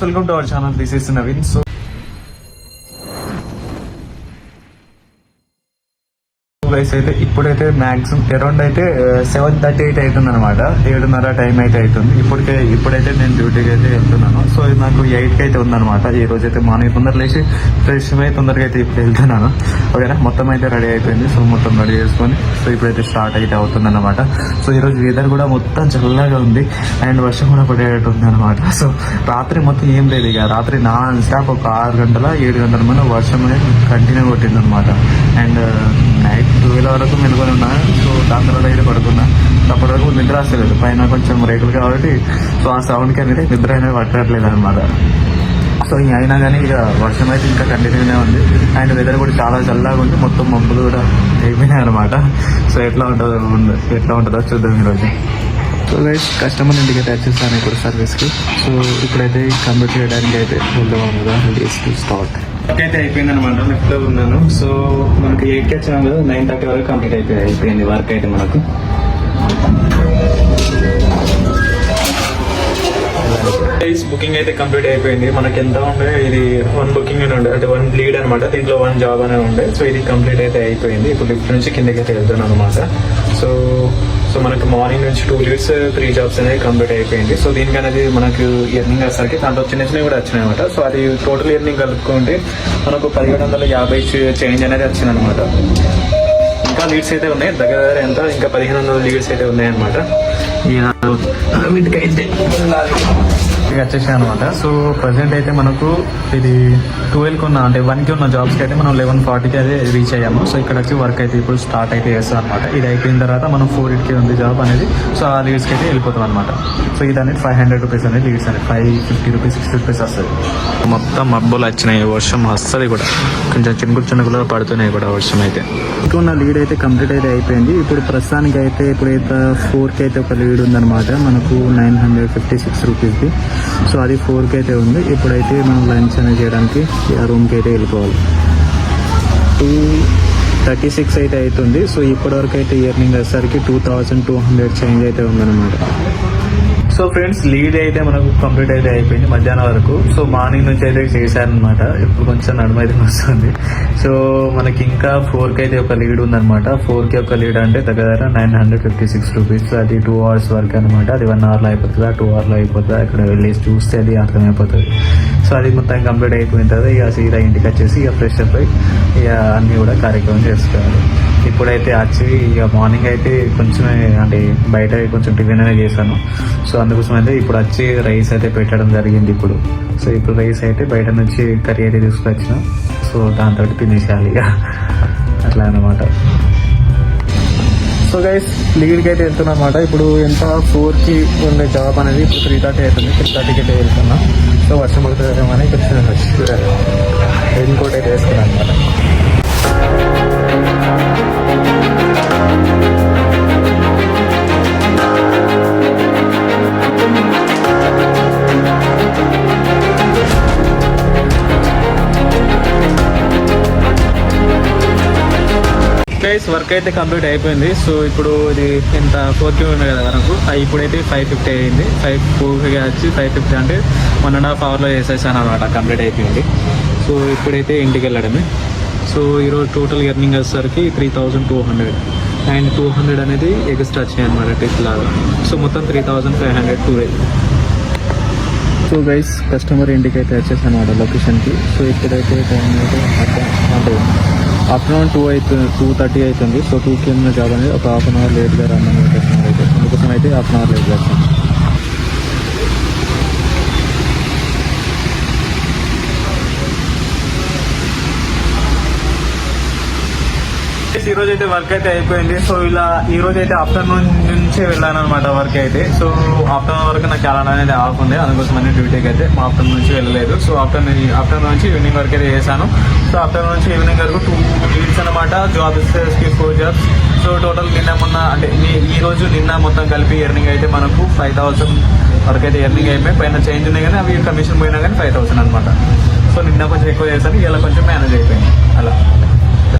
Welcome to our channel. This is Naveen. So వైస్ అయితే ఇప్పుడైతే మ్యాక్సిమం అరౌండ్ అయితే సెవెన్ థర్టీ ఎయిట్ అవుతుంది అనమాట ఏడున్నర టైం అయితే అవుతుంది ఇప్పటికే ఇప్పుడైతే నేను డ్యూటీకి అయితే వెళ్తున్నాను సో నాకు కి అయితే ఉందనమాట ఈ రోజు అయితే మార్నింగ్ తొందర లేచి ఫ్రెష్ అయి తొందరగా అయితే ఇప్పుడు వెళ్తున్నాను ఓకేనా మొత్తం అయితే రెడీ అయిపోయింది సో మొత్తం రెడీ చేసుకొని సో ఇప్పుడైతే స్టార్ట్ అయితే అవుతుంది అనమాట సో ఈరోజు వెదర్ కూడా మొత్తం చల్లగా ఉంది అండ్ వర్షం కూడా పడేటట్టు ఉంది అనమాట సో రాత్రి మొత్తం ఏం లేదు ఇక రాత్రి నాన్ స్టాప్ ఒక ఆరు గంటల ఏడు గంటల మన వర్షం కంటిన్యూ కొట్టింది అనమాట అండ్ వేల వరకు మెలుకొని ఉన్నా సో దాంట్లో తర్వాత అయితే పడుకున్నా అప్పటి వరకు నిద్ర వస్తలేదు పైన కొంచెం రేకులు కాబట్టి సో ఆ సౌండ్కి అనేది నిద్ర అనేది పట్టట్లేదు అనమాట సో ఇంక అయినా కానీ ఇక వర్షం అయితే ఇంకా కంటిన్యూనే ఉంది అండ్ వెదర్ కూడా చాలా చల్లగా ఉంది మొత్తం మబ్బులు కూడా అయిపోయినాయి అనమాట సో ఎట్లా ఉంటుందో ఎట్లా ఉంటుందో చూద్దాం ఈరోజు సో గైస్ కస్టమర్ ఇంటికి అటాచ్ ఇప్పుడు సర్వీస్కి సో ఇప్పుడైతే కంప్లీట్ చేయడానికి అయితే వెళ్దాం కదా స్టార్ట్ వర్క్ అయితే అయిపోయింది అనమాట లో ఉన్నాను సో మనకి ఎయిట్ కే ఛానల్ నైన్ థర్టీ వరకు కంప్లీట్ అయిపోయి అయిపోయింది వర్క్ అయితే మనకు బుకింగ్ అయితే కంప్లీట్ అయిపోయింది మనకి ఎంత ఉండే ఇది వన్ బుకింగ్ అని ఉండే అంటే వన్ లీడ్ అనమాట దీంట్లో వన్ జాబ్ అనే ఉండే సో ఇది కంప్లీట్ అయితే అయిపోయింది ఇప్పుడు లిఫ్ట్ నుంచి కిందకి అయితే వెళ్తాను అనమాట సో సో మనకు మార్నింగ్ నుంచి టూ లీడ్స్ త్రీ జాబ్స్ అనేవి కంప్లీట్ అయిపోయింది సో దీనికి అనేది మనకు ఎర్నింగ్ అసలు దాంట్లో చిన్న చిన్నవి కూడా వచ్చినాయి అనమాట సో అది టోటల్ ఎర్నింగ్ కలుపుకుంటే మనకు పదిహేడు వందల యాభై చేంజ్ అనేది వచ్చింది అనమాట ఇంకా లీడ్స్ అయితే ఉన్నాయి దగ్గర దగ్గర ఎంత ఇంకా పదిహేను వందల లీడ్స్ అయితే ఉన్నాయన్నమాట వీటికైతే డైరెక్ట్గా వచ్చేసాయి అనమాట సో ప్రజెంట్ అయితే మనకు ఇది ట్వెల్వ్కి ఉన్న అంటే వన్కి ఉన్న జాబ్స్కి అయితే మనం లెవెన్ ఫార్టీకి అయితే రీచ్ అయ్యాము సో ఇక్కడ వచ్చి వర్క్ అయితే ఇప్పుడు స్టార్ట్ అయితే చేస్తాం అనమాట ఇది అయిపోయిన తర్వాత మనం ఫోర్ ఎయిట్కి ఉంది జాబ్ అనేది సో ఆ లీడ్స్కి అయితే వెళ్ళిపోతాం అనమాట సో ఇది అనేది ఫైవ్ హండ్రెడ్ రూపీస్ అనేది లీడ్స్ అనేది five fifty rupees sixty rupees వస్తుంది మొత్తం మబ్బులు వచ్చినాయి వర్షం వస్తుంది కూడా కొంచెం చిన్న చినుకులు కూడా పడుతున్నాయి కూడా వర్షం అయితే ఇప్పుడు ఉన్న లీడ్ అయితే కంప్లీట్ అయితే అయిపోయింది ఇప్పుడు ప్రస్తుతానికి అయితే ఇప్పుడైతే ఫోర్కి అయితే ఒక లీడ్ ఉందన్నమాట మనకు నైన్ హండ్రెడ్ ఫిఫ్టీ సిక్స్ రూపీస్ది సో అది ఫోర్కి అయితే ఉంది ఇప్పుడైతే మనం లంచ్ అనేది చేయడానికి ఆ రూమ్కి అయితే వెళ్ళిపోవాలి టూ థర్టీ సిక్స్ అయితే అవుతుంది సో ఇప్పటివరకు అయితే ఇయర్నింగ్ వచ్చేసరికి two thousand two hundred change అయితే ఉందన్నమాట సో ఫ్రెండ్స్ లీడ్ అయితే మనకు కంప్లీట్ అయితే అయిపోయింది మధ్యాహ్నం వరకు సో మార్నింగ్ నుంచి అయితే చేశారనమాట ఇప్పుడు కొంచెం నడుమ అయితే వస్తుంది సో మనకి ఇంకా ఫోర్కి అయితే ఒక లీడ్ ఉందనమాట ఫోర్కి ఒక లీడ్ అంటే దగ్గర nine hundred fifty six rupees అది టూ అవర్స్ వరకు అనమాట అది వన్ అవర్లో అయిపోతుందా టూ అవర్లో అయిపోతుందా అక్కడ వెళ్ళేసి చూస్తే అది అర్థమైపోతుంది సో అది మొత్తం కంప్లీట్ అయిపోయిన తర్వాత ఇక సీదా ఇంటికి వచ్చేసి ఇక ఫ్రెష్ అప్ అయి ఇక అన్నీ కూడా కార్యక్రమం చేసుకోవాలి ఇప్పుడైతే వచ్చి ఇక మార్నింగ్ అయితే కొంచెమే అంటే బయట కొంచెం టిఫిన్ అనేది చేశాను సో అందుకోసం అయితే ఇప్పుడు వచ్చి రైస్ అయితే పెట్టడం జరిగింది ఇప్పుడు సో ఇప్పుడు రైస్ అయితే బయట నుంచి కర్రీ అయితే తీసుకొచ్చిన సో దాంతో తినేసేయాలి ఇక అట్లా అనమాట సో గైస్ లీడ్కి అయితే వెళ్తున్నా అనమాట ఇప్పుడు ఎంత ఫోర్కి ఉండే జాబ్ అనేది ఇప్పుడు త్రీ థర్టీ అవుతుంది త్రీ థర్టీకి అయితే వెళ్తున్నా సో వర్షం పడుతుందేమో అని కొంచెం రెయిన్ కోట్ అయితే వేసుకున్నాను అనమాట గైస్ వర్క్ అయితే కంప్లీట్ అయిపోయింది సో ఇప్పుడు ఇది ఇంత ఫోర్ కే ఉన్నాయి కదా మనకు ఇప్పుడైతే ఫైవ్ ఫిఫ్టీ అయింది ఫైవ్ ఫోర్కి వచ్చి ఫైవ్ ఫిఫ్టీ అంటే వన్ అండ్ హాఫ్ అవర్లో వేసేసాను అనమాట కంప్లీట్ అయిపోయింది సో ఇప్పుడైతే ఇంటికి వెళ్ళడమే సో ఈరోజు టోటల్ ఎర్నింగ్ వచ్చేసరికి three thousand two hundred and two hundred అనేది ఎక్స్ట్రా వచ్చినాయి అనమాట ట్రిప్ లాగా సో మొత్తం three thousand five hundred two so guys customer ఇంటికి అయితే వచ్చేసాను అనమాట లొకేషన్కి సో ఇప్పుడైతే అంటే ఆఫ్టర్నూన్ టూ అవుతుంది టూ థర్టీ అవుతుంది సో టూకి వెళ్ళిన జాబ్ అనేది ఒక హాఫ్ అన్ అవర్ లేట్గా రన్ అని చెప్పేసి అందుకోసం అయితే హాఫ్ అన్ అవర్ లేట్ చేస్తాను ఈ రోజు అయితే వర్క్ అయితే అయిపోయింది సో ఇలా ఈ రోజు అయితే ఆఫ్టర్నూన్ నుంచే వెళ్ళాను అనమాట వర్క్ అయితే సో ఆఫ్టర్నూన్ వరకు నాకు చాలా అనేది ఆఫ్ ఉంది అందుకోసం అన్ని డ్యూటీకి అయితే మా ఆఫ్టర్నూన్ నుంచి వెళ్ళలేదు సో ఆఫ్టర్నూన్ ఆఫ్టర్నూన్ నుంచి ఈవినింగ్ వరకు అయితే చేశాను సో ఆఫ్టర్నూన్ నుంచి ఈవినింగ్ వరకు టూ వీక్స్ అనమాట జాబ్స్కి ఫోర్ జాబ్స్ సో టోటల్ నిన్న మొన్న అంటే ఈ రోజు నిన్న మొత్తం కలిపి ఎర్నింగ్ అయితే మనకు ఫైవ్ థౌసండ్ వరకు అయితే ఎర్నింగ్ అయిపోయి పైన చేంజ్ ఉన్నాయి కానీ అవి కమిషన్ పోయినా కానీ ఫైవ్ థౌసండ్ అనమాట సో నిన్న కొంచెం ఎక్కువ చేశాను ఇలా కొంచెం మేనేజ్ అయిపోయింది అలా